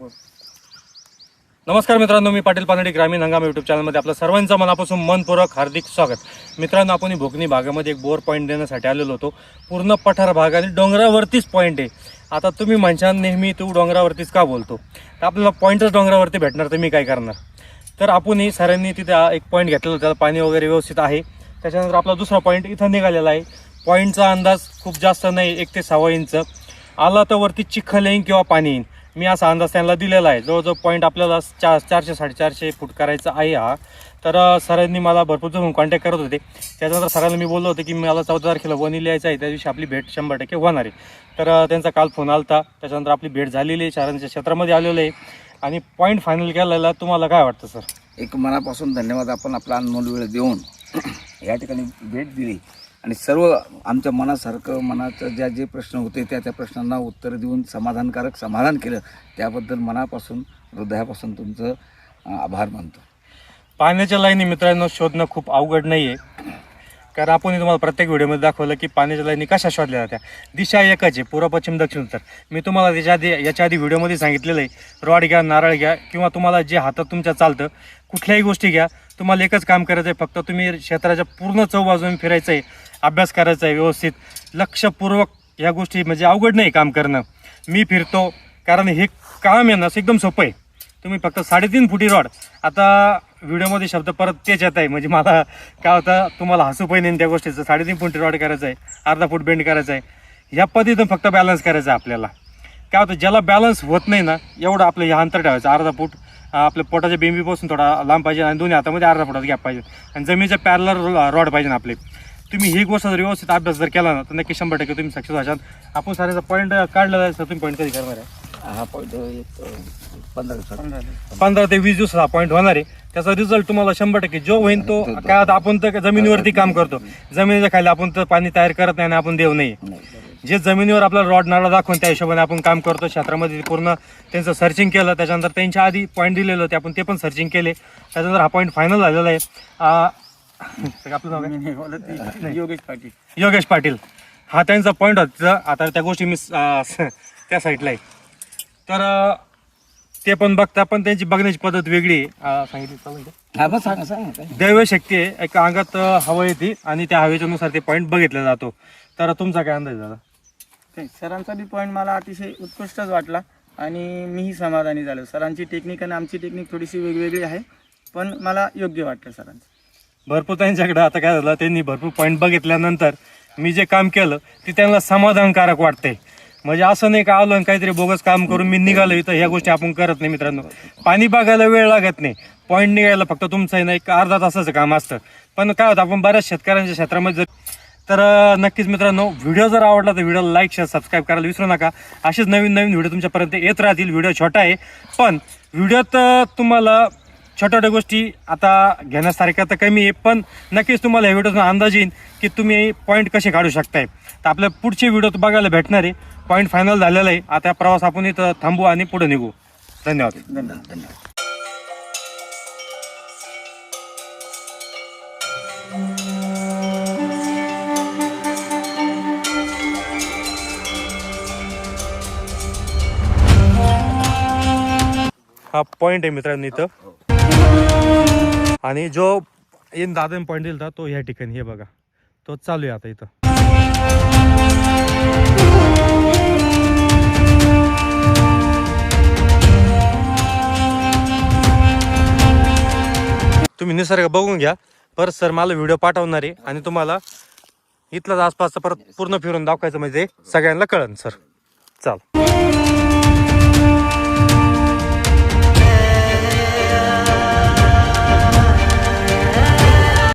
नमस्कार मित्रांनो मी पाटील पानडी ग्रामीण हंगाम यूट्यूब चॅनलमध्ये आपलं सर्वांचं मनापासून मनपूर्वक हार्दिक स्वागत. मित्रांनो आपण भोकनी भागामध्ये एक बोर पॉईंट देण्यासाठी आलेलो होतो. पूर्ण पठार भाग आणि डोंगरावरतीच पॉईंट आहे. आता तुम्ही म्हणशान नेहमी तू डोंगरावरतीच का बोलतो? तर आपल्याला पॉईंटच डोंगरावरती भेटणार तर मी काय करणार? तर आपणही सरांनी तिथे एक पॉईंट घेतलेला त्याला पाणी वगैरे व्यवस्थित आहे. त्याच्यानंतर आपला दुसरा पॉईंट इथं निघालेला आहे. पॉईंटचा अंदाज खूप जास्त नाही एक ते सहा इंच. आला तर वरती चिखल येईन किंवा पाणी येईन. मी असा अंदाज त्यांना दिलेला आहे. जवळजवळ पॉईंट आपल्याला चार चारशे साडेचारशे फूट करायचा आहे हा. तर सरांनी मला भरपूर जण कॉन्टॅक्ट करत होते. त्याच्यानंतर सरांना मी बोललो होतो की मला चौदा तारखेला वनी लिहायचं आहे. त्या दिवशी आपली भेट शंभर टक्के होणार आहे. तर त्यांचा काल फोन आलता. त्याच्यानंतर आपली भेट झालेली आहे. सरांच्या क्षेत्रामध्ये आलेलं आहे. आणि पॉईंट फायनल केलेला तुम्हाला काय वाटतं सर? एक मनापासून धन्यवाद आपण आपला अनमोल वेळ देऊन या ठिकाणी भेट दिली. आणि सर्व आमच्या मनासारखं मनाचं ज्या जे प्रश्न होते त्या त्या प्रश्नांना उत्तर देऊन समाधानकारक समाधान केलं त्याबद्दल मनापासून हृदयापासून तुमचं आभार मानतो. पाण्याच्या लाईनी मित्रांनो शोधणं खूप अवघड नाही आहे कारण आपण तुम्हाला प्रत्येक व्हिडिओमध्ये दाखवलं की पाण्याच्या लाईनी कशा शोधल्या जात्या. दिशा एकच आहे पूर्व पश्चिम दक्षिण उत्तर. मी तुम्हाला त्याच्या आधी याच्या आधी व्हिडिओमध्ये सांगितलेलं आहे रॉड घ्या नारळ घ्या किंवा तुम्हाला जे हातात तुमच्या चालतं कुठल्याही गोष्टी घ्या तुम्हाला एकच काम करायचं आहे फक्त तुम्ही क्षेत्राच्या पूर्ण चौबाजून फिरायचं आहे अभ्यास करायचा आहे व्यवस्थित. लक्षपूर्वक या गोष्टी म्हणजे अवघड नाही काम करणं. मी फिरतो कारण हे काम आहे ना असं एकदम सोपं आहे. तुम्ही फक्त साडेतीन फुटी रॉड. आता व्हिडिओमध्ये शब्द परत तेच येत आहे. म्हणजे मला काय होतं तुम्हाला हसू पण येईन त्या गोष्टीचं. साडेतीन फुटी रॉड करायचं आहे अर्धा फूट बेंड करायचं आहे ह्या पद्धतीनं फक्त बॅलन्स करायचं आहे आपल्याला. काय होतं ज्याला बॅलन्स होत नाही ना एवढं आपलं हे अंतर ठेवायचं अर्धा फूट. आपल्या पोटाच्या बेंबीपासून थोडा लांब पाहिजे आणि दोन्ही हातामध्ये अर्धा फुटाचा गॅप पाहिजे. आणि जमिनीच्या पॅरलर रॉड पाहिजे ना आपले. तुम्ही ही गोष्ट जर व्यवस्थित अभ्यास जर केला ना तर नक्की शंभर टक्के तुम्ही सक्सेस व्हाल. आपण साऱ्याचा पॉईंट काढलेला आहे सर तुम्ही पॉईंट कधी करणार आहे? हा पॉईंट पंधरा ते वीस दिवसाचा पॉईंट होणार आहे. त्याचा रिझल्ट तुम्हाला शंभर टक्के जो होईल तो काय आता आपण तर जमिनीवरती काम करतो. जमिनीच्या खाली आपण तर पाणी तयार करत नाही आणि आपण देव नाही. नाही. जे जमिनीवर आपल्याला रॉड नाळा दाखवून त्या हिशोबाने आपण काम करतो क्षेत्रामध्ये पूर्ण त्यांचं सर्चिंग केलं त्याच्यानंतर त्यांच्या आधी पॉईंट दिलेलं होते आपण ते पण सर्चिंग केले. त्याच्यानंतर हा पॉईंट फायनल झालेला आहे. आपलं नाव योगेश पाटील. योगेश पाटील. हा त्यांचा पॉईंट होता. आता त्या गोष्टी मी त्या साईडला आहे. तर ते पण बघता पण त्यांची बघण्याची पद्धत वेगळी सांगितली? हा दैव शक्ती आहे. एक अंगात हवा येते आणि त्या हवेच्या नुसार ते पॉईंट बघितला जातो. तर तुमचा काय अंदाज झाला ते सरांचा बी पॉईंट मला अतिशय उत्कृष्टच वाटला आणि मीही समाधानी झालो. सरांची टेक्निक आणि आमची टेक्निक थोडीशी वेगवेगळी आहे पण मला योग्य वाटलं सरांचं. भरपूर त्यांच्याकडे आता काय झालं त्यांनी भरपूर पॉईंट बघितल्यानंतर मी जे काम केलं ते त्यांना समाधानकारक वाटते म्हणजे असं नाही का आलो आणि काहीतरी बोगस काम करून मी निघालो इथं ह्या गोष्टी आपण करत नाही मित्रांनो. पाणी बघायला वेळ लागत नाही. पॉईंट निघायला फक्त तुमचं ना एक अर्धा तासाचं काम असतं. पण काय होतं आपण बऱ्याच शेतकऱ्यांच्या क्षेत्रामध्ये जर तर नक्कीच मित्रांनो व्हिडिओ जर आवडला तर व्हिडिओला लाईक शेअर सबस्क्राईब करायला विसरू नका. असेच नवीन नवीन व्हिडिओ तुमच्यापर्यंत येत राहतील. व्हिडिओ छोटा आहे पण व्हिडिओत तुम्हाला छोट्या छोट्या गोष्टी आता घेण्यासारख्या तर कमी आहे पण नक्कीच तुम्हाला या व्हिडिओचा अंदाज येईल की तुम्ही पॉईंट कसे काढू शकताय. तर आपल्या पुढचे व्हिडिओ बघायला भेटणार आहे. पॉईंट फायनल झालेला आहे. आता प्रवास आपण इथं थांबू आणि पुढे निघू. धन्यवाद. धन्यवाद धन्यवाद. हा पॉईंट आहे मित्रांनो इथं. आणि जो येईन दादा पॉईंट दिला होता तो ह्या ठिकाणी हे बघा. तो चालू आहे आता इथं. तुम्ही निसर्ग बघून घ्या. परत सर मला व्हिडिओ पाठवणार आहे आणि तुम्हाला इथलाच आसपासचं परत पूर्ण फिरून दाखवायचं म्हणजे सगळ्यांना कळन सर. चाल.